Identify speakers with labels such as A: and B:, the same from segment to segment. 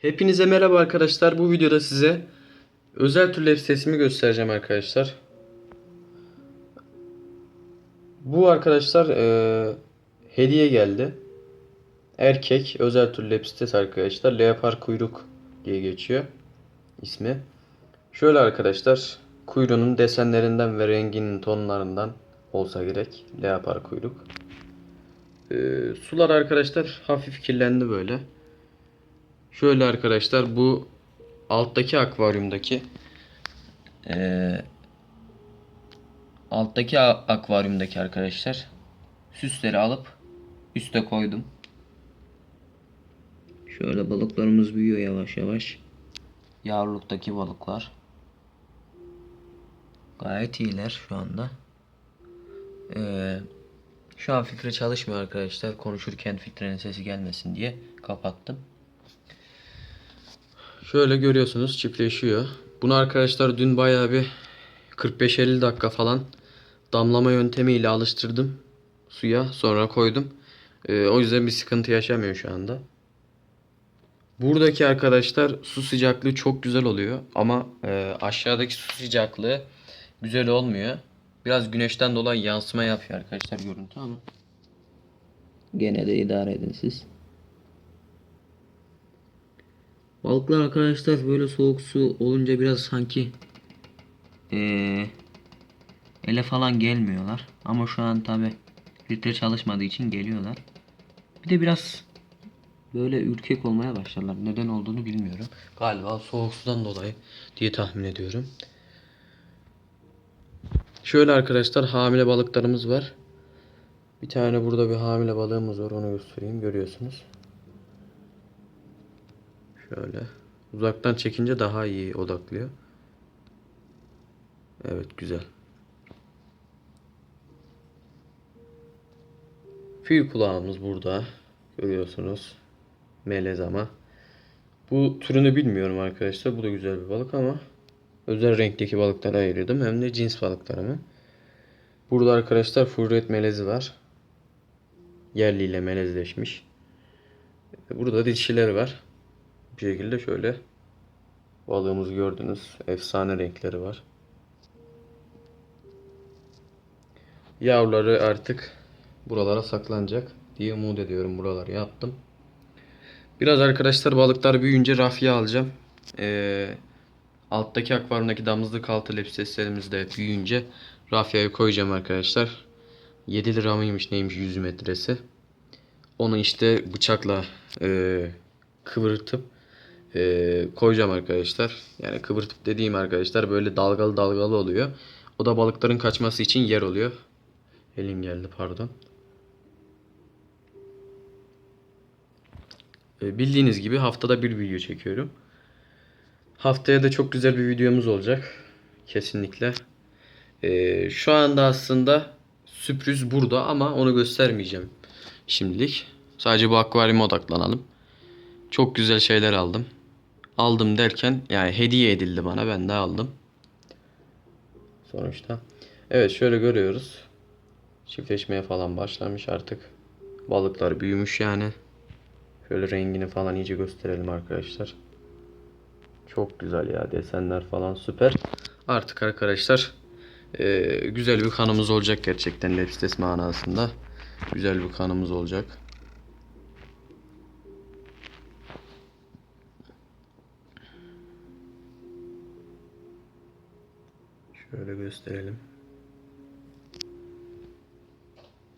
A: Hepinize merhaba arkadaşlar. Bu videoda size özel türler sesimi göstereceğim arkadaşlar. Bu arkadaşlar eee, hediye geldi. Erkek özel tür lepstes arkadaşlar. Leopar kuyruk diye geçiyor ismi. Şöyle arkadaşlar kuyruğunun desenlerinden ve renginin tonlarından olsa gerek. Leopar kuyruk. Eee, sular arkadaşlar hafif kirlendi böyle. Şöyle arkadaşlar bu alttaki akvaryumdaki eee, alttaki akvaryumdaki arkadaşlar süsleri alıp üste koydum. Şöyle balıklarımız büyüyor yavaş yavaş. Yavruluktaki balıklar. Gayet iyiler şu anda. Eee, şu an filtre çalışmıyor arkadaşlar. Konuşurken filtrenin sesi gelmesin diye kapattım. Şöyle görüyorsunuz çiftleşiyor. Bunu arkadaşlar dün bayağı bir 45-50 dakika falan damlama yöntemiyle alıştırdım suya. Sonra koydum. Ee, o yüzden bir sıkıntı yaşamıyor şu anda. Buradaki arkadaşlar su sıcaklığı çok güzel oluyor. Ama e, aşağıdaki su sıcaklığı güzel olmuyor. Biraz güneşten dolayı yansıma yapıyor arkadaşlar görüntü ama. Gene de idare edin siz. Balıklar arkadaşlar böyle soğuk su olunca biraz sanki eee, ele falan gelmiyorlar. Ama şu an tabi filtre çalışmadığı için geliyorlar. Bir de biraz böyle ürkek olmaya başlarlar. Neden olduğunu bilmiyorum. Galiba soğuk sudan dolayı diye tahmin ediyorum. Şöyle arkadaşlar hamile balıklarımız var. Bir tane burada bir hamile balığımız var. Onu göstereyim. Görüyorsunuz. Şöyle. Uzaktan çekince daha iyi odaklıyor. Evet güzel. Fil kulağımız burada. Görüyorsunuz. Melez ama. Bu türünü bilmiyorum arkadaşlar. Bu da güzel bir balık ama özel renkteki balıklara ayırdım. Hem de cins balıklarımı. Burada arkadaşlar furret melezi var. Yerliyle melezleşmiş. Burada dişiler var. Bir şekilde şöyle balığımızı gördünüz. Efsane renkleri var. Yavruları artık buralara saklanacak diye umut ediyorum. Buraları yaptım. Biraz arkadaşlar balıklar büyüyünce rafya alacağım. Ee, alttaki akvaryumdaki damızlık altı lepseslerimiz de büyüyünce rafyaya koyacağım arkadaşlar. 7 lira mıymış neymiş 100 metresi. Onu işte bıçakla e, kıvırtıp e, koyacağım arkadaşlar. Yani kıvırtıp dediğim arkadaşlar böyle dalgalı dalgalı oluyor. O da balıkların kaçması için yer oluyor. Elim geldi pardon. E, bildiğiniz gibi haftada bir video çekiyorum. Haftaya da çok güzel bir videomuz olacak. Kesinlikle. E, şu anda aslında sürpriz burada ama onu göstermeyeceğim şimdilik. Sadece bu akvaryuma odaklanalım. Çok güzel şeyler aldım. Aldım derken yani hediye edildi bana ben de aldım. Sonuçta. Evet şöyle görüyoruz. Çiftleşmeye falan başlamış artık. Balıklar büyümüş yani. Şöyle rengini falan iyice gösterelim arkadaşlar. Çok güzel ya desenler falan süper. Artık arkadaşlar eee, güzel bir kanımız olacak gerçekten Lepstes manasında. Güzel bir kanımız olacak. Şöyle gösterelim.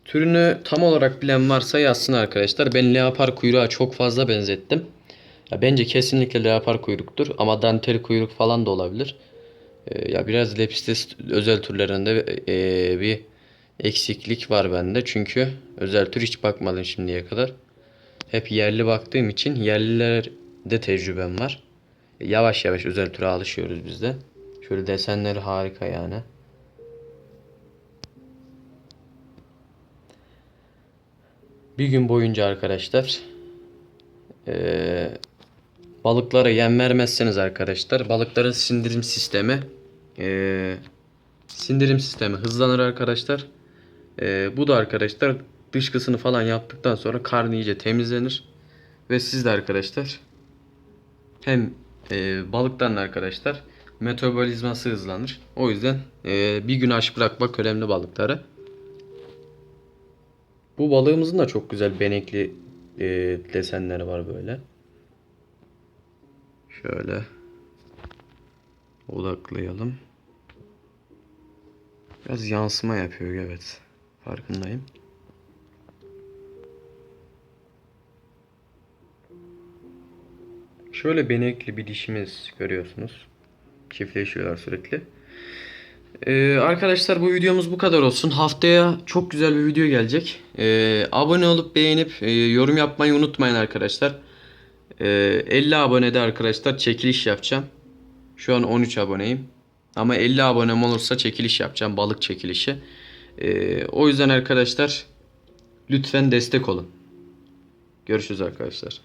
A: Türünü tam olarak bilen varsa yazsın arkadaşlar. Ben leopar kuyruğa çok fazla benzettim. Ya bence kesinlikle leopar kuyruktur ama dantel kuyruk falan da olabilir. Ee, ya biraz lepistes özel türlerinde ee, bir eksiklik var bende. Çünkü özel tür hiç bakmadım şimdiye kadar. Hep yerli baktığım için yerlilerde tecrübem var. Yavaş yavaş özel türe alışıyoruz biz de. Şöyle desenleri harika yani. Bir gün boyunca arkadaşlar eee, balıklara yem vermezseniz arkadaşlar balıkların sindirim sistemi eee, sindirim sistemi hızlanır arkadaşlar. Eee, bu da arkadaşlar dışkısını falan yaptıktan sonra karnı iyice temizlenir ve siz de arkadaşlar hem e, balıktan arkadaşlar metabolizması hızlanır. O yüzden e, bir gün aç bırakmak önemli balıkları. Bu balığımızın da çok güzel benekli e, desenleri var böyle. Şöyle odaklayalım. Biraz yansıma yapıyor evet. Farkındayım. Şöyle benekli bir dişimiz görüyorsunuz. Çiftleşiyorlar sürekli. Ee, arkadaşlar bu videomuz bu kadar olsun. Haftaya çok güzel bir video gelecek. Ee, abone olup beğenip e, yorum yapmayı unutmayın arkadaşlar. Ee, 50 abonede arkadaşlar çekiliş yapacağım. Şu an 13 aboneyim. Ama 50 abonem olursa çekiliş yapacağım. Balık çekilişi. Ee, o yüzden arkadaşlar lütfen destek olun. Görüşürüz arkadaşlar.